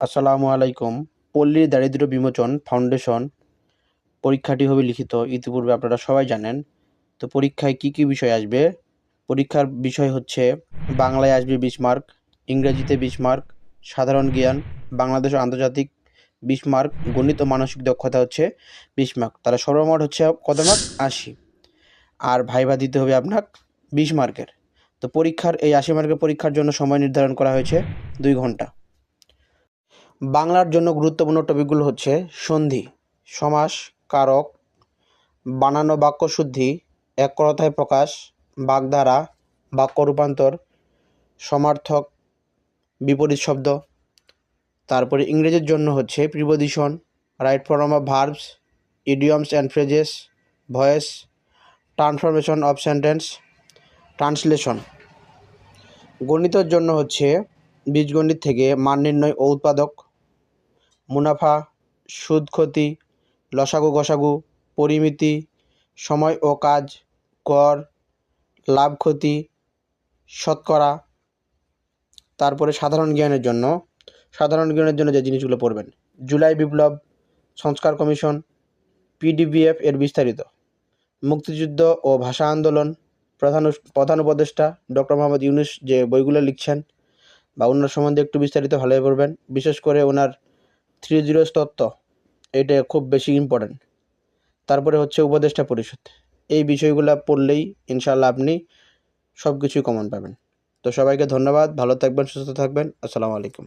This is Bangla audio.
আসসালামু আলাইকুম। পল্লীর দারিদ্র্য বিমোচন ফাউন্ডেশন পরীক্ষাটি হবে লিখিত, ইতিপূর্বে আপনারা সবাই জানেন। তো পরীক্ষায় কি কি বিষয় আসবে? পরীক্ষার বিষয় হচ্ছে, বাংলায় আসবে বিশ মার্ক, ইংরেজিতে বিশ মার্ক, সাধারণ জ্ঞান, বাংলাদেশ আন্তর্জাতিক বিশ মার্ক, গণিত ও মানসিক দক্ষতা হচ্ছে বিশ মার্ক। তাহলে সর্বমোট হচ্ছে কত মার্ক? আশি। আর ভাইভা দিতে হবে আপনার বিশ মার্কের। তো পরীক্ষার, এই আশি মার্কের পরীক্ষার জন্য সময় নির্ধারণ করা হয়েছে দুই ঘণ্টা। বাংলার জন্য গুরুত্বপূর্ণ টপিকগুলো হচ্ছে সন্ধি, সমাস, কারক, বানানো বাক্য শুদ্ধি এক কথায় প্রকাশ, বাগধারা, বাক্য রূপান্তর, সমার্থক, বিপরীত শব্দ। তারপরে ইংরেজির জন্য হচ্ছে preposition, right form of verbs, idioms and phrases, voice, transformation of sentence, translation. গণিতের জন্য হচ্ছে বীজগণিত থেকে মান নির্ণয় ও উৎপাদক। মুনাফা, সুদ ক্ষতি, লসাগু গসাগু পরিমিতি, সময় ও কাজ গড় লাভ ক্ষতি, শতকরা। তারপরে সাধারণ জ্ঞানের জন্য, সাধারণ জ্ঞানের জন্য যে জিনিসগুলো পড়বেন, জুলাই বিপ্লব, সংস্কার কমিশন পিডিবিএফ এর বিস্তারিত। মুক্তিযুদ্ধ ও ভাষা আন্দোলন, প্রধান প্রধান উপদেষ্টা ডক্টর মোহাম্মদ ইউনুস যে বইগুলো লিখছেন বা ওনার সম্বন্ধে একটু বিস্তারিত ভালোভাবে পড়বেন। বিশেষ করে ওনার থ্রি জিরো তত্ত্ব, এটা খুব বেশি ইম্পর্ট্যান্ট তারপরে হচ্ছে উপদেষ্টা পরিষদ। এই বিষয়গুলো পড়লেই ইনশাল্লাহ আপনি সব কিছুই কমন পাবেন। তো সবাইকে ধন্যবাদ, ভালো থাকবেন, সুস্থ থাকবেন, আসসালামু আলাইকুম।